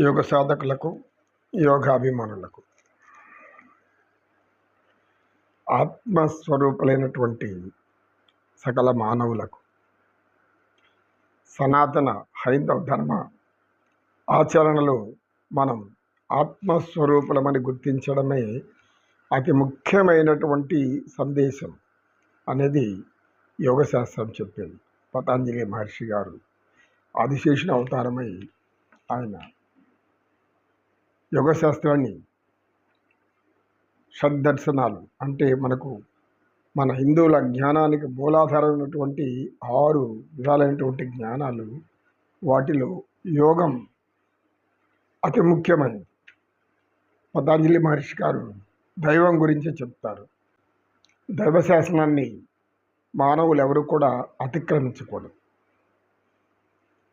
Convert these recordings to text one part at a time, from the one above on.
యోగ సాధకులకు యోగాభిమానులకు. ఆత్మస్వరూపులైనటువంటి సకల మానవులకు సనాతన హైందవ ధర్మ ఆచరణలో మనం ఆత్మస్వరూపులమని గుర్తించడమే అతి ముఖ్యమైనటువంటి సందేశం అనేది యోగశాస్త్రం చెప్పింది. పతాంజలి మహర్షి గారు ఆదిశేషుని అవతారమై ఆయన యోగశాస్త్రాన్ని షడ్దర్శనాలు అంటే మనకు మన హిందువుల జ్ఞానానికి మూలాధారమైనటువంటి ఆరు విధాలైనటువంటి జ్ఞానాలు వాటిలో యోగం అతి ముఖ్యమైనది. పతాంజలి మహర్షి గారు దైవం గురించి చెప్తారు. దైవశాసనాన్ని మానవులు ఎవరు కూడా అతిక్రమించకూడదు.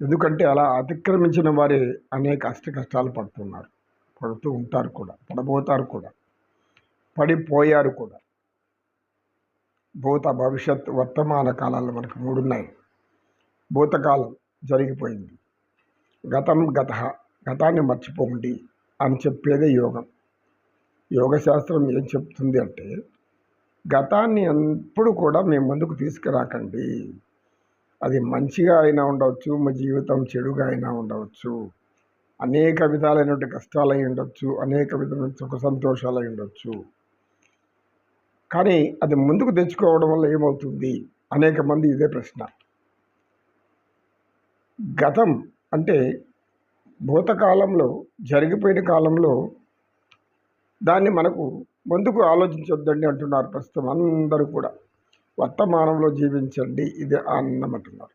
ఎందుకంటే అలా అతిక్రమించిన వారే అనేక అష్ట కష్టాలు పడుతున్నారు. పడుతూ ఉంటారు కూడా పడబోతారు కూడా పడిపోయారు కూడా. భూత భవిష్యత్ వర్తమాన కాలాలు మనకు మూడు ఉన్నాయి భూతకాలం జరిగిపోయింది. గతం గత గతాన్ని మర్చిపోండి అని చెప్పేదే యోగం. యోగశాస్త్రం ఏం చెప్తుంది అంటే గతాన్ని ఎప్పుడు కూడా మేము ముందుకు తీసుకురాకండి. అది మంచిగా అయినా ఉండవచ్చు మా జీవితం చెడుగా అయినా ఉండవచ్చు. అనేక విధాలైనటువంటి కష్టాలు అయి ఉండొచ్చు అనేక విధమైన సుఖ సంతోషాలు అయి ఉండొచ్చు. కానీ అది ముందుకు తెచ్చుకోవడం వల్ల ఏమవుతుంది? అనేక మంది ఇదే ప్రశ్న. గతం అంటే భూతకాలంలో జరిగిపోయిన కాలంలో దాన్ని మనకు ముందుకు ఆలోచించొద్దండి అంటున్నారు ప్రస్తుతం అందరూ కూడా. వర్తమానంలో జీవించండి ఇది ఆనందం అంటున్నారు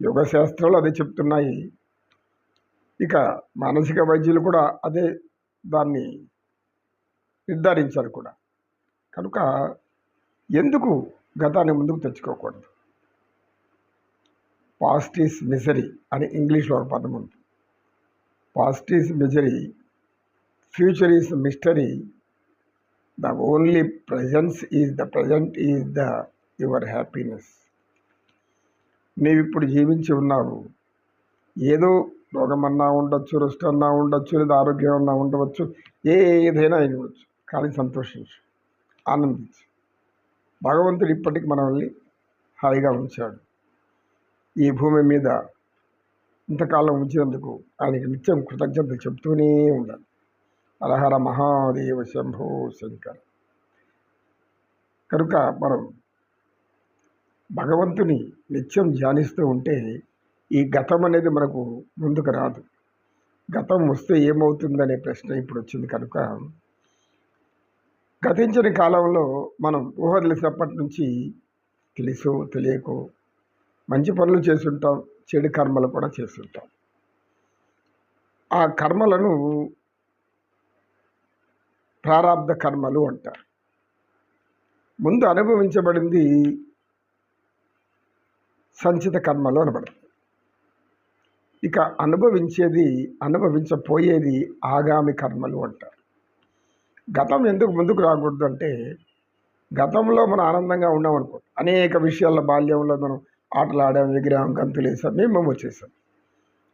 యోగ శాస్త్రాలు అదే చెప్తున్నాయి. ఇక మానసిక వైద్యులు కూడా అదే దాన్ని నిర్ధారించారు కూడా. కనుక ఎందుకు గతాన్ని ముందుకు తెచ్చుకోకూడదు? పాస్ట్ మిజరీ అని ఇంగ్లీష్లో ఒక పదం ఉంది. Past misery future is mystery the only presence is the present is the your happiness నీవిప్పుడు జీవించి ఉన్నావు. ఏదో రోగమన్నా ఉండొచ్చు రుష్టన్నా ఉండొచ్చు లేదా ఆరోగ్యం అన్నా ఉండవచ్చు ఏదైనా అయినవచ్చు కానీ సంతోషించు ఆనందించు. భగవంతుడు ఇప్పటికి మనల్ని హాయిగా ఉంచాడు. ఈ భూమి మీద ఇంతకాలం ఉంచినందుకు ఆయనకి నిత్యం కృతజ్ఞతలు చెప్తూనే ఉండాలి. అలహర మహాదేవ శంభో శంకర. కనుక మనం భగవంతుని నిత్యం ధ్యానిస్తూ ఉంటే ఈ గతం అనేది మనకు ముందుకు రాదు. గతం వస్తే ఏమవుతుందనే ప్రశ్న ఇప్పుడు వచ్చింది కనుక గతించిన కాలంలో మనం ఊహ తెలిసినప్పటి నుంచి తెలుసు తెలియకో మంచి పనులు చేస్తుంటాం చెడు కర్మలు కూడా చేస్తుంటాం. ఆ కర్మలను ప్రారంధ కర్మలు అంటారు. ముందు అనుభవించబడింది సంచిత కర్మలు అనబడుతుంది ఇక అనుభవించేది అనుభవించపోయేది ఆగామి కర్మలు అంటారు. గతం ఎందుకు ముందుకు రాకూడదు అంటే గతంలో మనం ఆనందంగా ఉన్నాం అనుకో అనేక విషయాల్లో బాల్యంలో మనం ఆటలు ఆడాం విగ్రహం గంతులు వేసాం మేము వచ్చేసాం.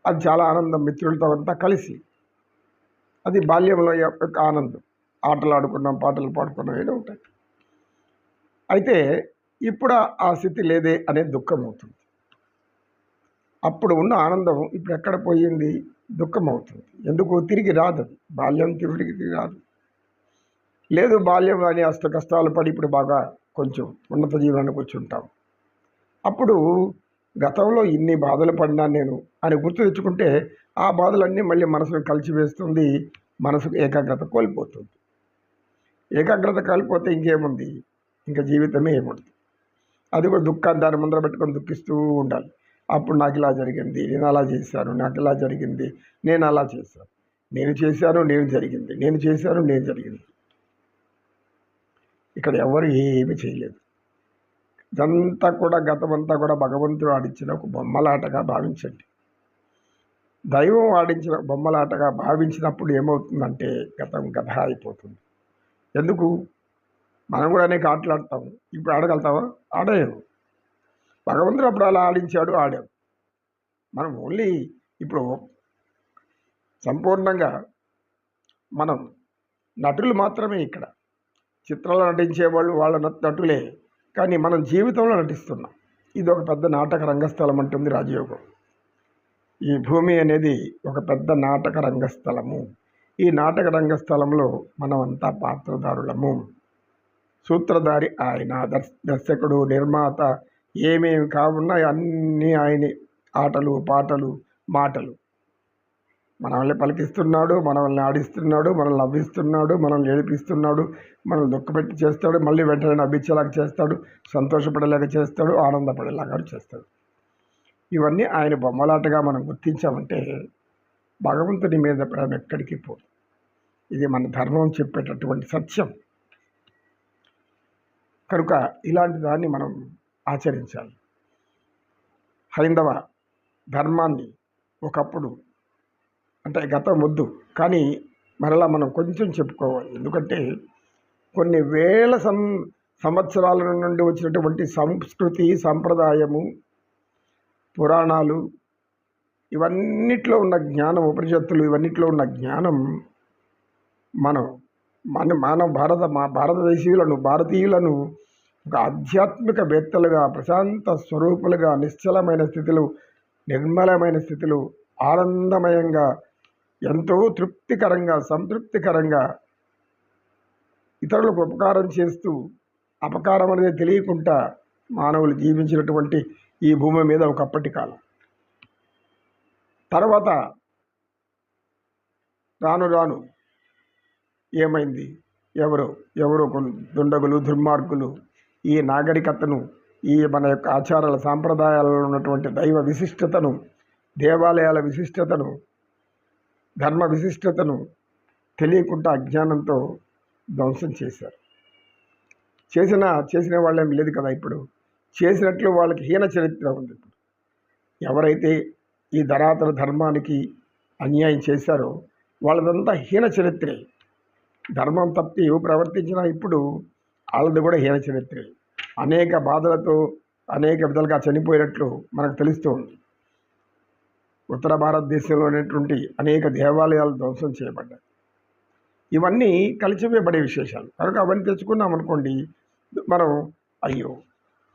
అది చాలా ఆనందం మిత్రులతో అంతా కలిసి. అది బాల్యంలో యొక్క ఆనందం. ఆటలు ఆడుకున్నాం పాటలు పాడుకున్నాం ఏదో ఉంటాయి అయితే ఇప్పుడు ఆ స్థితి లేదే అనే దుఃఖం అవుతుంది. అప్పుడు ఉన్న ఆనందం ఇప్పుడు ఎక్కడ పోయింది? దుఃఖం అవుతుంది ఎందుకు? తిరిగి రాదు. బాల్యం తిరిగి తిరిగి రాదు. లేదు బాల్యం అని అష్ట కష్టాలు పడి ఇప్పుడు బాగా కొంచెం ఉన్నత జీవనానికి వచ్చి ఉంటాం. అప్పుడు గతంలో ఇన్ని బాధలు పడినా నేను అని గుర్తు తెచ్చుకుంటే ఆ బాధలన్నీ మళ్ళీ మనసును కలిసివేస్తుంది. మనసుకు ఏకాగ్రత కోల్పోతుంది. ఏకాగ్రత కోల్పోతే ఇంకేముంది? ఇంకా జీవితమే ఏముంది? అది కూడా దుఃఖాన్ని దాని ముందర పెట్టుకొని దుఃఖిస్తూ ఉండాలి. అప్పుడు నాకు ఇలా జరిగింది నేను అలా చేశాను నాకు ఇలా జరిగింది నేను అలా చేశాను. నేను చేశాను నేను జరిగింది. నేను చేశాను నేను జరిగింది. ఇక్కడ ఎవరు ఏమి చేయలేదు. ఇదంతా కూడా గతమంతా కూడా భగవంతుడు ఆడించిన ఒక బొమ్మలాటగా భావించండి. దైవం ఆడించిన బొమ్మలాటగా భావించినప్పుడు ఏమవుతుందంటే గతం గత అయిపోతుంది. ఎందుకు? మనం కూడా అనేక ఆటలు ఆడతాము ఇప్పుడు ఆడగలుగుతావా? ఆడలేము భగవంతుడు అప్పుడు అలా ఆడించాడు ఆడాం మనం ఓన్లీ ఇప్పుడు సంపూర్ణంగా మనం నటులు మాత్రమే ఇక్కడ. చిత్రాలు నటించేవాళ్ళు వాళ్ళ నటులే. కానీ మనం జీవితంలో నటిస్తున్నాం. ఇది ఒక పెద్ద నాటక రంగస్థలం అంటుంది రాజయోగం. ఈ భూమి అనేది ఒక పెద్ద నాటక రంగస్థలము. ఈ నాటక రంగస్థలంలో మనమంతా పాత్రధారులము సూత్రధారి ఆయన దర్శ దర్శకుడు నిర్మాత ఏమేమి కావున్నా అన్నీ ఆయన. ఆటలు పాటలు మాటలు. మనల్ని పలికిస్తున్నాడు మనల్ని ఆడిస్తున్నాడు మనల్ని నవ్విస్తున్నాడు మనల్ని ఏడిపిస్తున్నాడు మనల్ని దుఃఖపెట్టి చేస్తాడు మళ్ళీ వెంటనే నవ్వించేలాగా చేస్తాడు సంతోషపడేలాగా చేస్తాడు ఆనందపడేలాగా చేస్తాడు. ఇవన్నీ ఆయన బొమ్మలాటగా మనం గుర్తించామంటే భగవంతుని మీద ప్రేమ ఎక్కడికి పోదు. ఇది మన ధర్మం చెప్పేటటువంటి సత్యం. కనుక ఇలాంటి దాన్ని మనం ఆచరించాలి. హైందవ ధర్మాన్ని ఒకప్పుడు అంటే గతం వద్దు కానీ మరలా మనం కొంచెం చెప్పుకోవాలి. ఎందుకంటే కొన్ని వేల సం సంవత్సరాల నుండి వచ్చినటువంటి సంస్కృతి సంప్రదాయము పురాణాలు ఇవన్నిట్లో ఉన్న జ్ఞానం ఉపనిషత్తులు ఇవన్నిట్లో ఉన్న జ్ఞానం మనం మన మానవ భారత మా భారతదేశీయులను భారతీయులను ఒక ఆధ్యాత్మిక వేత్తలుగా ప్రశాంత స్వరూపులుగా నిశ్చలమైన స్థితులు నిర్మలమైన స్థితులు ఆనందమయంగా ఎంతో తృప్తికరంగా సంతృప్తికరంగా ఇతరులకు ఉపకారం చేస్తూ అపకారం అనేది తెలియకుండా మానవులు జీవించినటువంటి ఈ భూమి మీద ఒకప్పటి కాలం. తర్వాత రాను రాను ఏమైంది? ఎవరు ఎవరో కొన్ని దుండగులు దుర్మార్గులు ఈ నాగరికతను ఈ మన యొక్క ఆచారాల సాంప్రదాయాలలో ఉన్నటువంటి దైవ విశిష్టతను దేవాలయాల విశిష్టతను ధర్మ విశిష్టతను తెలియకుండా అజ్ఞానంతో ధ్వంసం చేశారు. చేసిన చేసిన వాళ్ళేం లేదు కదా ఇప్పుడు. చేసినట్లు వాళ్ళకి హీన చరిత్ర ఉంది ఇప్పుడు. ఎవరైతే ఈ ధరాతర ధర్మానికి అన్యాయం చేశారో వాళ్ళదంతా హీన చరిత్రే. ధర్మం తప్పి ప్రవర్తించిన ఇప్పుడు వాళ్ళది కూడా హీన చరిత్ర అనేక బాధలతో అనేక విధాలుగా చనిపోయినట్లు మనకు తెలుస్తూ ఉంది. ఉత్తర భారతదేశంలో ఉన్నటువంటి అనేక దేవాలయాలు ధ్వంసం చేయబడ్డాయి. ఇవన్నీ కలిసివేయబడే విశేషాలు. కనుక అవన్నీ తెచ్చుకున్నాం అనుకోండి మనం అయ్యో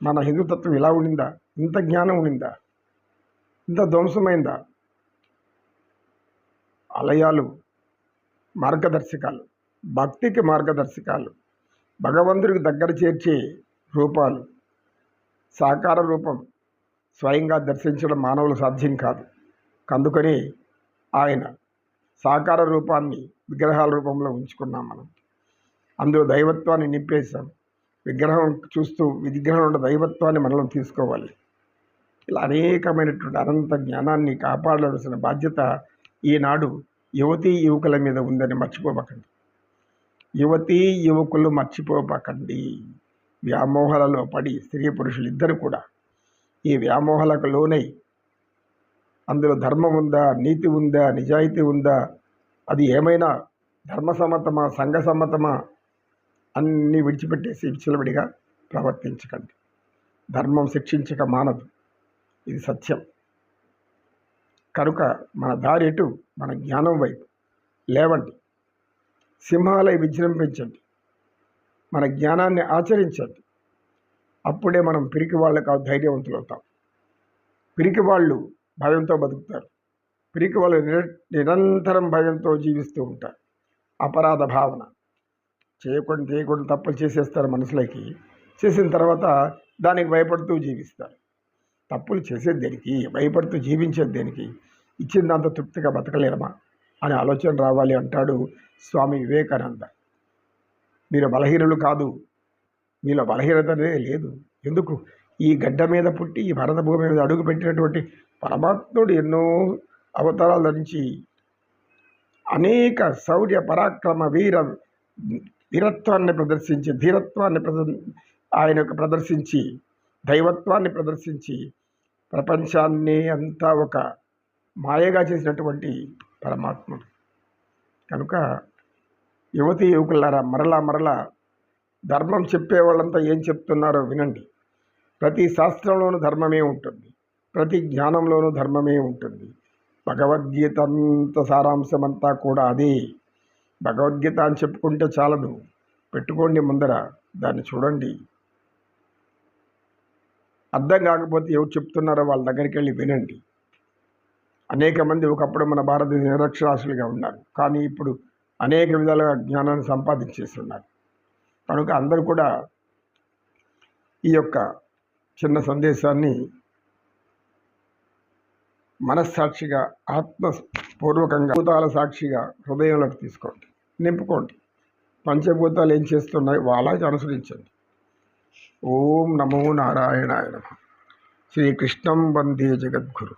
మన హిందుతత్వం ఇలా ఉండిందా? ఇంత జ్ఞానం ఉండిందా? ఇంత ధ్వంసమైందా? ఆలయాలు మార్గదర్శకాలు భక్తికి మార్గదర్శకాలు భగవంతుడికి దగ్గర చేర్చే రూపాలు సాకార రూపం స్వయంగా దర్శించడం మానవులు సాధ్యం కాదు. అందుకని ఆయన సాకార రూపాన్ని విగ్రహాల రూపంలో ఉంచుకున్నాం మనం. అందులో దైవత్వాన్ని నింపేశాం. విగ్రహం చూస్తూ విగ్రహం ఉన్న దైవత్వాన్ని మనం తీసుకోవాలి. ఇలా అనేకమైనటువంటి అనంత జ్ఞానాన్ని కాపాడవలసిన బాధ్యత ఈనాడు యువతీ యువకుల మీద ఉందని మర్చిపోబకండి. యువతీ యువకులు మర్చిపోపకండి వ్యామోహాలలో పడి స్త్రీ పురుషులు ఇద్దరు కూడా ఈ వ్యామోహాలకు లోనై అందులో ధర్మం ఉందా నీతి ఉందా నిజాయితీ ఉందా అది ఏమైనా ధర్మసమ్మతమా సంఘ సమ్మతమా అన్నీ విడిచిపెట్టేసి విచ్చలవిడిగా ప్రవర్తించకండి. ధర్మం శిక్షించక మానదు. ఇది సత్యం. కనుక మన దారి ఎటు? మన జ్ఞానం వైపు. లేవండి. సింహాలయ విజృంభించండి మన జ్ఞానాన్ని ఆచరించండి. అప్పుడే మనం పిరికి వాళ్ళకు ధైర్యవంతులవుతాం పిరికి వాళ్ళు భయంతో బతుకుతారు. పిరికి వాళ్ళు నిరంతరం భయంతో జీవిస్తూ ఉంటారు. అపరాధ భావన. చేయకుండా చేయకుండా తప్పులు చేసేస్తారు మనసులోకి. చేసిన తర్వాత దానికి భయపడుతూ జీవిస్తారు. తప్పులు చేసేది దేనికి? భయపడుతూ జీవించేది దేనికి? ఇచ్చిన దాంతో తృప్తిగా బతకలేరమా? అనే ఆలోచన రావాలి అంటాడు స్వామి వివేకానంద. మీరు బలహీనులు కాదు. మీలో బలహీనతనే లేదు. ఎందుకు? ఈ గడ్డ మీద పుట్టి ఈ భరత భూమి మీద అడుగు పెట్టినటువంటి పరమాత్ముడు ఎన్నో అవతారాల నుంచి అనేక శౌర్య పరాక్రమ వీర వీరత్వాన్ని ప్రదర్శించి ధీరత్వాన్ని ప్రద ఆయన యొక్క ప్రదర్శించి దైవత్వాన్ని ప్రదర్శించి ప్రపంచాన్ని అంతా ఒక మాయగా చేసినటువంటి పరమాత్ముడు. కనుక యువతి యువకులారా మరలా మరలా ధర్మం చెప్పే వాళ్ళంతా ఏం చెప్తున్నారో వినండి. ప్రతి శాస్త్రంలోనూ ధర్మమే ఉంటుంది. ప్రతి జ్ఞానంలోనూ ధర్మమే ఉంటుంది. భగవద్గీత అంత సారాంశం అంతా కూడా అదే. భగవద్గీత అని చెప్పుకుంటే చాలదు. పెట్టుకోండి ముందర దాన్ని చూడండి. అర్థం కాకపోతే ఎవరు చెప్తున్నారో వాళ్ళ దగ్గరికి వెళ్ళి వినండి. అనేక మంది ఒకప్పుడు మన భారతదేశ నిరక్షరాస్యులుగా ఉన్నారు. కానీ ఇప్పుడు అనేక విధాలుగా జ్ఞానాన్ని సంపాదించేస్తున్నారు. కనుక అందరూ కూడా ఈ యొక్క చిన్న సందేశాన్ని మనస్సాక్షిగా ఆత్మపూర్వకంగా భూతాల సాక్షిగా హృదయంలోకి తీసుకోండి నింపుకోండి. పంచభూతాలు ఏం చేస్తున్నాయి వాళ్ళకి అనుసరించండి. ఓం నమో నారాయణాయ నమ. శ్రీకృష్ణం వందే జగద్గురు.